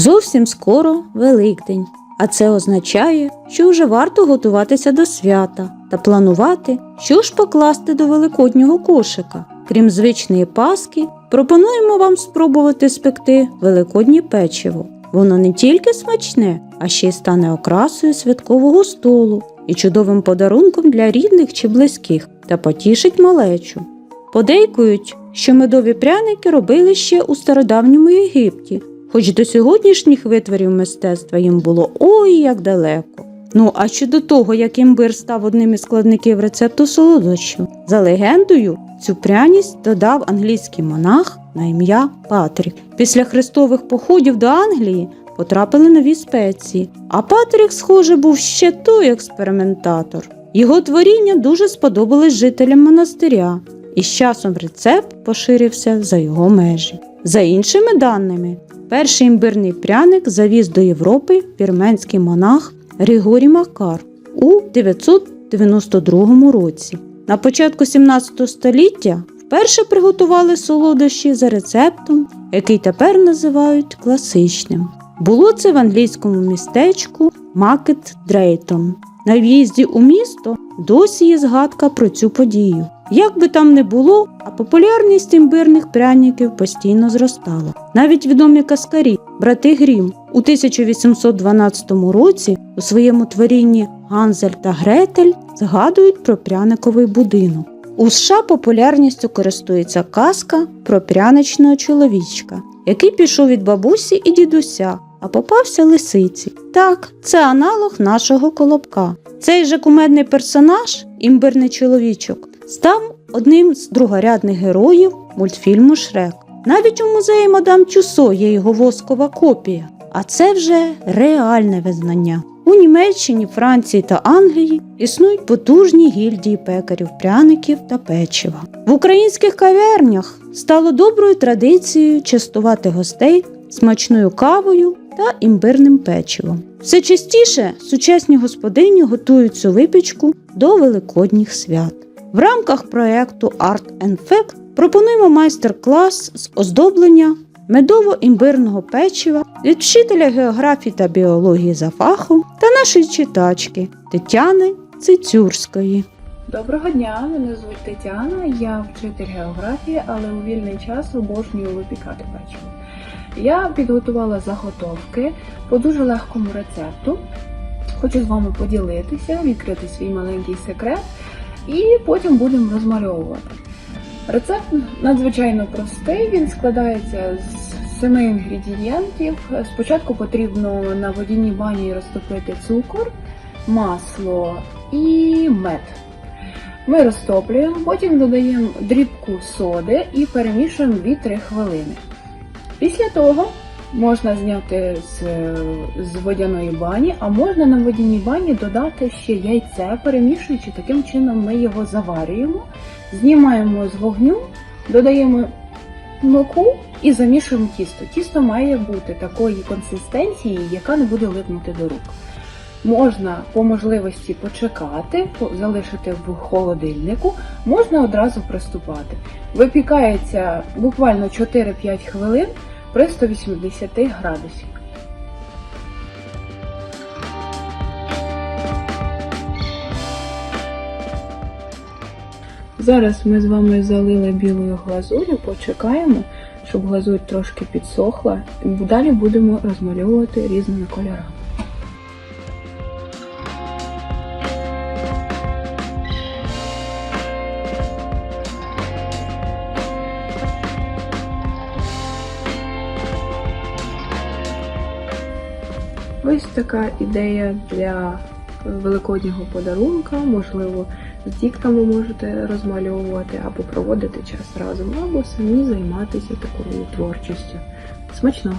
Зовсім скоро Великдень, а це означає, що вже варто готуватися до свята та планувати, що ж покласти до великоднього кошика. Крім звичної паски, пропонуємо вам спробувати спекти великоднє печиво. Воно не тільки смачне, а ще й стане окрасою святкового столу і чудовим подарунком для рідних чи близьких та потішить малечу. Подейкують, що медові пряники робили ще у стародавньому Єгипті, хоч до сьогоднішніх витворів мистецтва їм було ой як далеко. Ну а щодо того, як імбир став одним із складників рецепту солодощів, за легендою, цю пряність додав англійський монах на ім'я Патрік. Після хрестових походів до Англії потрапили нові спеції, а Патрік, схоже, був ще той експериментатор. Його творіння дуже сподобались жителям монастиря, і з часом рецепт поширився за його межі. За іншими даними, перший імбирний пряник завіз до Європи вірменський монах Григорій Макар у 992 році. На початку 17 століття вперше приготували солодощі за рецептом, який тепер називають класичним. Було це в англійському містечку Макет Дрейтон. На в'їзді у місто досі є згадка про цю подію. Як би там не було, а популярність імбирних пряників постійно зростала. Навіть відомі каскарі, брати Грім, у 1812 році у своєму творінні Ганзель та Гретель згадують про пряниковий будинок. У США популярністю користується казка про пряничного чоловічка, який пішов від бабусі і дідуся, а попався лисиці. Так, це аналог нашого колобка. Цей же кумедний персонаж, імбирний чоловічок, став одним з другорядних героїв мультфільму Шрек. Навіть у музеї Мадам Тюсо є його воскова копія, а це вже реальне визнання. У Німеччині, Франції та Англії існують потужні гільдії пекарів пряників та печива. В українських кав'ярнях стало доброю традицією частувати гостей смачною кавою та імбирним печивом. Все частіше сучасні господині готують цю випічку до великодніх свят. В рамках проєкту Art and Fact пропонуємо майстер-клас з оздоблення медово-імбирного печива від вчителя географії та біології за фахом та нашої читачки Тетяни Цицюрської. Доброго дня, мене звуть Тетяна, я вчитель географії, але у вільний час обожнюю випікати печиво. Я підготувала заготовки по дуже легкому рецепту. Хочу з вами поділитися, відкрити свій маленький секрет і потім будемо розмальовувати. Рецепт надзвичайно простий, він складається з семи інгредієнтів. Спочатку потрібно на водяній бані розтопити цукор, масло і мед. Ми розтоплюємо, потім додаємо дрібку соди і перемішуємо 2-3 хвилини. Після того можна зняти з, з водяної бані, а можна на водяній бані додати ще яйце, перемішуючи, таким чином ми його заварюємо, знімаємо з вогню, додаємо муку і замішуємо тісто. Тісто має бути такої консистенції, яка не буде липнути до рук. Можна по можливості почекати, залишити в холодильнику, можна одразу приступати. Випікається буквально 4-5 хвилин при 180 градусів. Зараз ми з вами залили білою глазур'ю, почекаємо, щоб глазурь трошки підсохла. Далі будемо розмальовувати різними кольорами. Ось така ідея для великоднього подарунка. Можливо, з дітками можете розмальовувати або проводити час разом, або самі займатися такою творчістю. Смачного!